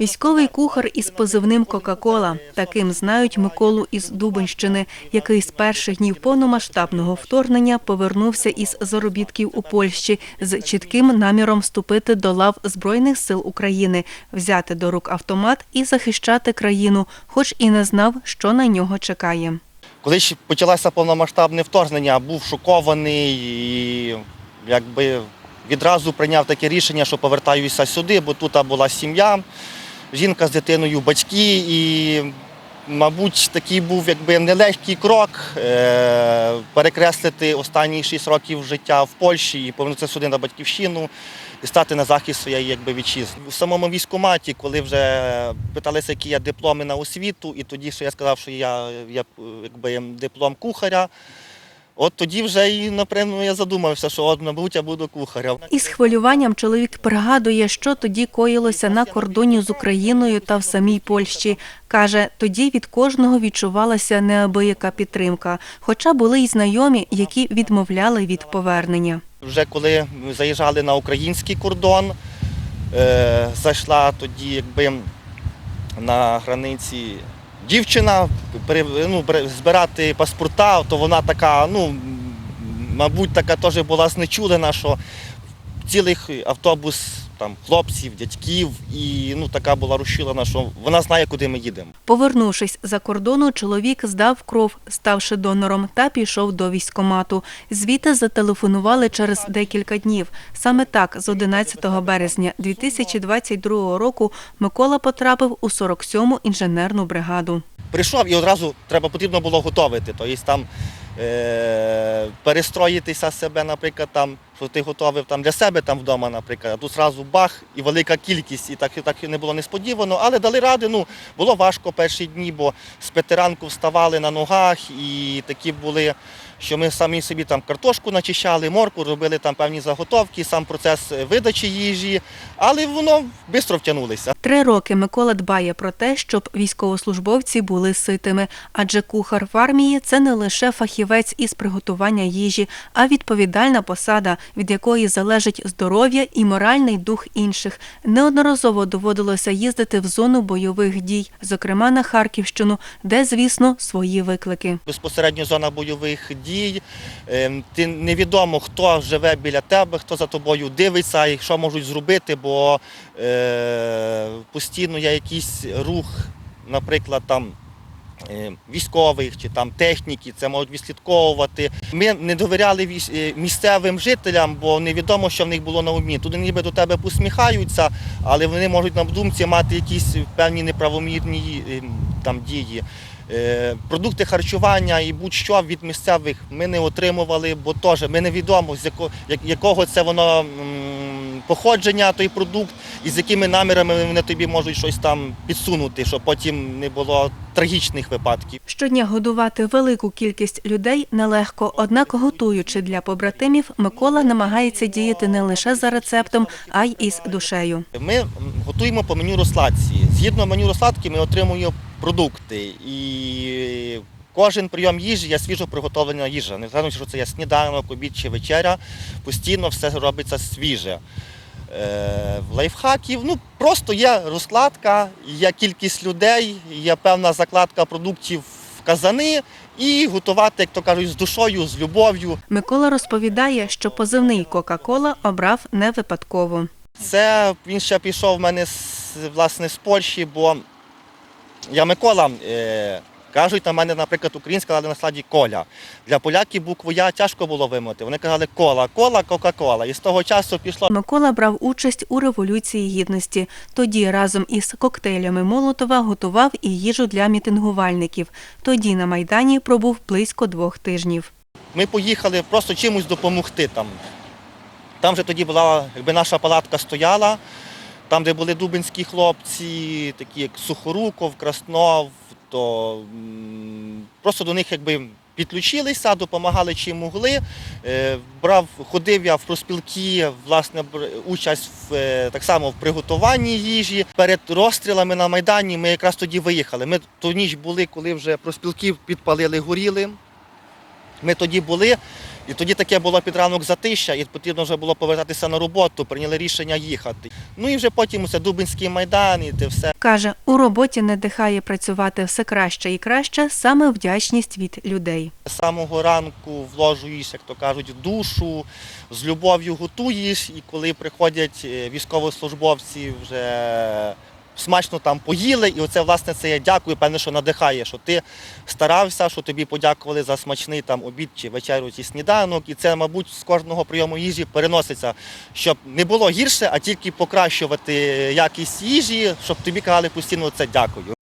Військовий кухар із позивним Кока-Кола. Таким знають Миколу із Дубинщини, який з перших днів повномасштабного вторгнення повернувся із заробітків у Польщі з чітким наміром вступити до лав Збройних сил України, взяти до рук автомат і захищати країну, хоч і не знав, що на нього чекає. Коли ще почалося повномасштабне вторгнення, був шокований і якби відразу прийняв таке рішення, що повертаюся сюди, бо тут була сім'я, жінка з дитиною, батьки. І, мабуть, такий був якби нелегкий крок е- перекреслити останні шість років життя в Польщі і повернутися сюди на батьківщину і стати на захист своєї якби, вітчизни. В самому військкоматі, коли вже питалися, які я дипломи на освіту, і тоді, що я сказав, що я, я якби, диплом кухаря, от тоді вже і напевно я задумався, що от, мабуть, я буду кухарем. Із хвилюванням чоловік пригадує, що тоді коїлося на кордоні з Україною та в самій Польщі. Каже, тоді від кожного відчувалася неабияка підтримка, хоча були й знайомі, які відмовляли від повернення. Вже коли ми заїжджали на український кордон, е, зайшла тоді якби на границі дівчина ну, збирати паспорта, то вона така, ну, мабуть, така теж була знечулена, що цілий автобус там, хлопців, дядьків, і ну, така була розчулена, що вона знає, куди ми їдемо. Повернувшись за кордону, чоловік здав кров, ставши донором, та пішов до військкомату. Звідти зателефонували через декілька днів. Саме так, з 11 березня 2022 року, Микола потрапив у 47-му інженерну бригаду. прийшов і одразу треба потрібно було готувати. Тобто там е, перестроїтися себе, наприклад, там, що ти готовив там для себе там вдома, наприклад, а тут зразу бах і велика кількість, і так, і так не було несподівано, але дали ради. Ну, було важко перші дні, бо з п'ятиранку вставали на ногах і такі були. Що ми самі собі там картошку начищали, морку, робили там певні заготовки, сам процес е, видачі їжі, але воно швидко втягнулося. Три роки Микола дбає про те, щоб військовослужбовці були ситими, адже кухар в армії це не лише фахівець із приготування їжі, а відповідальна посада, від якої залежить здоров'я і моральний дух інших. Неодноразово доводилося їздити в зону бойових дій, зокрема на Харківщину, де, звісно, свої виклики. безпосередньо зона бойових дій. Ем, Ти невідомо, хто живе біля тебе, хто за тобою дивиться і що можуть зробити, бо е, постійно є якийсь рух, наприклад, там. е, Військових чи там техніки, це можуть відслідковувати. Ми не довіряли е, місцевим жителям, бо невідомо, що в них було на умі. Туди ніби до тебе посміхаються, але вони можуть на думці мати якісь певні неправомірні е, там дії. Е, Продукти харчування і будь-що від місцевих ми не отримували, бо теж ми невідомо, з якого, якого це воно походження, той продукт, і з якими намірами вони тобі можуть щось там підсунути, щоб потім не було трагічних випадків. Щодня годувати велику кількість людей нелегко, однак готуючи для побратимів, Микола намагається діяти не лише за рецептом, а й із душею. Ми готуємо по меню розсладці. Згідно меню розсладки ми отримуємо продукти. І кожен прийом їжі є свіжо приготовлена їжа. Не знаю, що це є сніданок, обід чи вечеря. Постійно все робиться свіже. Е, в лайфхаків ну просто є розкладка, є кількість людей, є певна закладка продуктів в казани і готувати, як то кажуть, з душою, з любов'ю. Микола розповідає, що позивний Кока-Кола обрав не випадково. Це він ще пішов в мене з, власне з Польщі, бо я Микола. Е, кажуть на мене, наприклад, українська, але на складі коля. Для поляків букву Я тяжко було вимовити. Вони казали кола, кола, Кока-Кола. І з того часу пішло. Микола брав участь у революції гідності. Тоді разом із коктейлями Молотова готував і їжу для мітингувальників. Тоді на майдані пробув близько двох тижнів. Ми поїхали просто чимось допомогти там. Там же тоді була, якби наша палатка стояла, там, де були дубинські хлопці, такі як Сухоруков, Краснов, то просто до них якби підключилися, допомагали чим могли. Е, Брав, ходив я в проспілки, власне, участь в, е, так само в приготуванні їжі. Перед розстрілами на Майдані ми якраз тоді виїхали. Ми ту ніч були, коли вже проспілки підпалили, горіли. Ми тоді були, і тоді таке було під ранок затища, і потрібно вже було повертатися на роботу, прийняли рішення їхати. Ну і вже потім це Дубинський майдан, і те все. Каже, у роботі надихає працювати все краще і краще саме вдячність від людей. З самого ранку вложуєш, як то кажуть, душу, з любов'ю готуєш, і коли приходять е, військовослужбовці вже смачно там поїли, і оце власне це я дякую, певне, що надихає, що ти старався, що тобі подякували за смачний там обід чи вечерю чи сніданок. І це, мабуть, з кожного прийому їжі переноситься, щоб не було гірше, а тільки покращувати якість їжі, щоб тобі казали постійно це дякую.